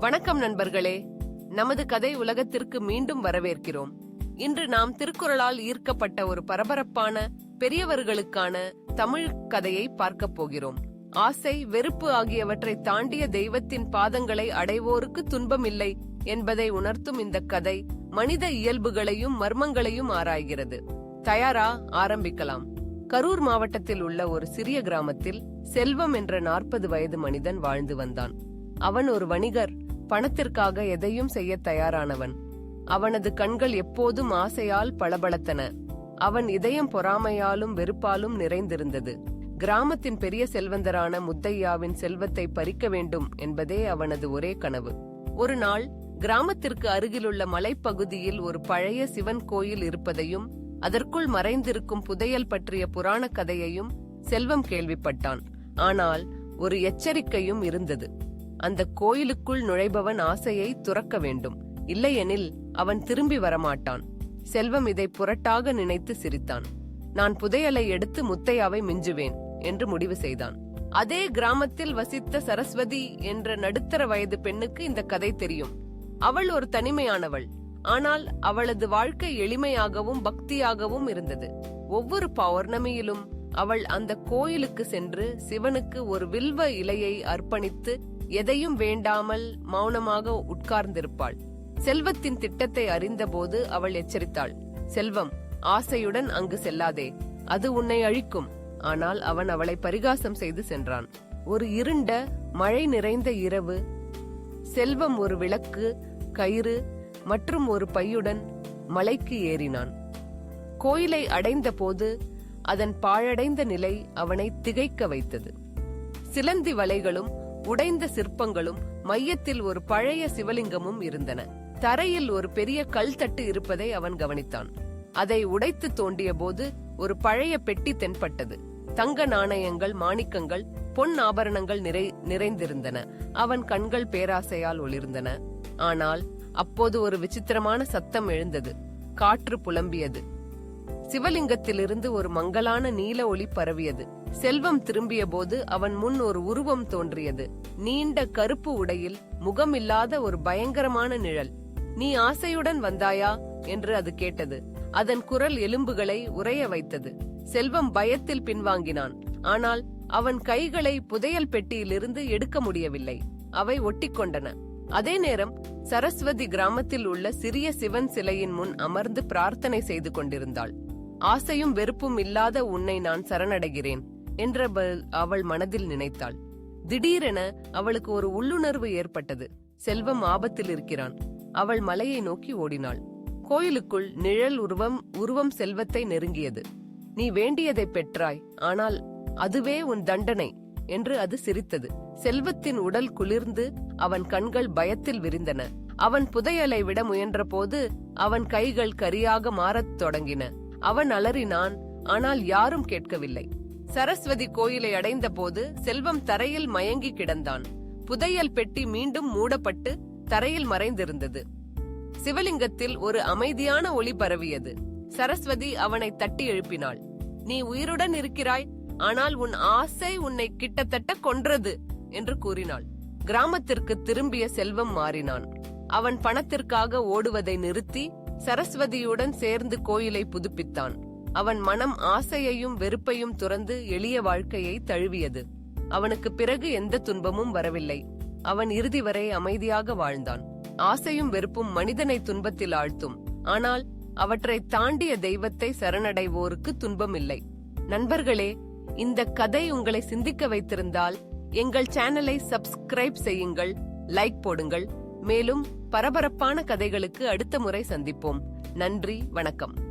வணக்கம் நண்பர்களே. நமது கதை உலகத்திற்கு மீண்டும் வரவேற்கிறோம். இன்று நாம் திருக்குறளால் ஈர்க்கப்பட்ட ஒரு பரபரப்பான பெரியவர்களுக்கான தமிழ் கதையை பார்க்கப் போகிறோம். ஆசை வெறுப்பு ஆகியவற்றை தாண்டிய தெய்வத்தின் பாதங்களை அடைவோருக்கு துன்பமில்லை என்பதை உணர்த்தும் இந்த கதை மனித இயல்புகளையும் மர்மங்களையும் ஆராய்கிறது. தயாரா? ஆரம்பிக்கலாம். கரூர் மாவட்டத்தில் உள்ள ஒரு சிறிய கிராமத்தில் செல்வம் என்ற நாற்பது வயது மனிதன் வாழ்ந்து வந்தான். அவன் ஒரு வணிகர். பணத்திற்காக எதையும் செய்ய தயாரானவன். அவனது கண்கள் எப்போதும் ஆசையால் பளபளத்தன. அவன் இதயம் பொறாமையாலும் வெறுப்பாலும் நிறைந்திருந்தது. கிராமத்தின் பெரிய செல்வந்தரான முத்தையாவின் செல்வத்தை பறிக்க வேண்டும் என்பதே அவனது ஒரே கனவு. ஒரு நாள் கிராமத்திற்கு அருகிலுள்ள மலைப்பகுதியில் ஒரு பழைய சிவன் கோயில் இருப்பதையும் அதற்குள் மறைந்திருக்கும் புதையல் பற்றிய புராண கதையையும் செல்வம் கேள்விப்பட்டான். ஆனால் ஒரு எச்சரிக்கையும் இருந்தது. அந்த கோயிலுக்குள் நுழைபவன் ஆசையை துறக்க வேண்டும். இல்லையெனில் அவன் திரும்பி வரமாட்டான். செல்வம் இதை புரட்டாக நினைத்து சிரித்தான். நான் புதையலை எடுத்து முத்தையாவை மிஞ்சுவேன் என்று முடிவு செய்தான். அதே கிராமத்தில் வசித்த சரஸ்வதி என்ற நடுத்தர வயது பெண்ணுக்கு இந்த கதை தெரியும். அவள் ஒரு தனிமையானவள். ஆனால் அவளது வாழ்க்கை எளிமையாகவும் பக்தியாகவும் இருந்தது. ஒவ்வொரு பௌர்ணமியிலும் அவள் அந்த கோயிலுக்கு சென்று சிவனுக்கு ஒரு வில்வ இலையை அர்ப்பணித்து எதையும் வேண்டாமல் மௌனமாக உட்கார்ந்திருப்பாள். செல்வத்தின் திட்டத்தை அறிந்தபோது அவள் எச்சரித்தாள். செல்வம் ஆசையுடன் அங்கு செல்லாதே. அது உன்னை அழிக்கும். ஆனால் அவன் அவளை பரிகாசம் செய்து சென்றான். ஒரு இருண்ட மழை நிறைந்த இரவு. செல்வம் ஒரு விளக்கு கயிறு மற்றும் ஒரு பையுடன் மலைக்கு ஏறினான். கோயிலை அடைந்த போது அதன் பாழடைந்த நிலை அவனை திகைக்க வைத்தது. சிலந்தி வலைகளும் உடைந்த சிற்பங்களும் மையத்தில் ஒரு பழைய சிவலிங்கமும் இருந்தன. தரையில் ஒரு பெரிய கல் தட்டு இருப்பதை அவன் கவனித்தான். அதை உடைத்து தோண்டிய போது ஒரு பழைய பெட்டி தென்பட்டது. தங்க நாணயங்கள் மாணிக்கங்கள் பொன் ஆபரணங்கள் நிறை நிறைந்திருந்தன. அவன் கண்கள் பேராசையால் ஒளிர்ந்தன. ஆனால் அப்போது ஒரு விசித்திரமான சத்தம் எழுந்தது. காற்று புலம்பியது. சிவலிங்கத்திலிருந்து ஒரு மங்கலான நீல ஒளி பரவியது. செல்வம் திரும்பிய போது அவன் முன் ஒரு உருவம் தோன்றியது. நீண்ட கருப்பு உடையில் முகமில்லாத ஒரு பயங்கரமான நிழல். நீ ஆசையுடன் வந்தாயா? என்று அது கேட்டது. அதன் குரல் எலும்புகளை உறைய வைத்தது. செல்வம் பயத்தில் பின்வாங்கினான். ஆனால் அவன் கைகளை புதையல் பெட்டியிலிருந்து எடுக்க முடியவில்லை. அவை ஒட்டிக்கொண்டன. அதே நேரம் சரஸ்வதி கிராமத்தில் உள்ள சிறிய சிவன் சிலையின் முன் அமர்ந்து பிரார்த்தனை செய்து கொண்டிருந்தாள். ஆசையும் வெறுப்பும் இல்லாத உன்னை நான் சரணடைகிறேன் என்ற அவள் மனதில் நினைத்தாள். திடீரென அவளுக்கு ஒரு உள்ளுணர்வு ஏற்பட்டது. செல்வம் ஆபத்தில் இருக்கிறான். அவள் மலையை நோக்கி ஓடினாள். கோயிலுக்குள் நிழல் உருவம் உருவம் செல்வத்தை நெருங்கியது. நீ வேண்டியதை பெற்றாய் ஆனால் அதுவே உன் தண்டனை என்று அது சிரித்தது. செல்வத்தின் உடல் குளிர்ந்து அவன் கண்கள் பயத்தில் விரிந்தன. அவன் புதையலை விட முயன்றபோது அவன் கைகள் கரியாக மாறத் தொடங்கின. அவன் அலறினான் ஆனால் யாரும் கேட்கவில்லை. சரஸ்வதி கோயிலை அடைந்த போது செல்வம் தரையில் மயங்கி கிடந்தான். புதையல் பெட்டி மீண்டும் மூடப்பட்டு தரையில் மறைந்திருந்தது. சிவலிங்கத்தில் ஒரு அமைதியான ஒளி பரவியது. சரஸ்வதி அவனை தட்டி எழுப்பினாள். நீ உயிருடன் இருக்கிறாய் ஆனால் உன் ஆசை உன்னை கிட்டத்தட்ட கொன்றது என்று கூறினாள். கிராமத்திற்கு திரும்பிய செல்வம் மாறினான். அவன் பணத்திற்காக ஓடுவதை நிறுத்தி சரஸ்வதியுடன் சேர்ந்து கோயிலை புதுப்பித்தான். அவன் மனம் ஆசையையும் வெறுப்பையும் துறந்து எளிய வாழ்க்கையை தழுவியது. அவனுக்கு பிறகு எந்த துன்பமும் வரவில்லை. அவன் இறுதி வரை அமைதியாக வாழ்ந்தான். ஆசையும் வெறுப்பும் மனிதனை துன்பத்தில் ஆழ்த்தும். ஆனால் அவற்றை தாண்டிய தெய்வத்தை சரணடைவோருக்கு துன்பமில்லை. நண்பர்களே இந்த கதை உங்களை சிந்திக்க வைத்திருந்தால் எங்கள் சேனலை சப்ஸ்கிரைப் செய்யுங்கள் லைக் போடுங்கள் மேலும் பரபரப்பான கதைகளுக்கு அடுத்த முறை சந்திப்போம். நன்றி வணக்கம்.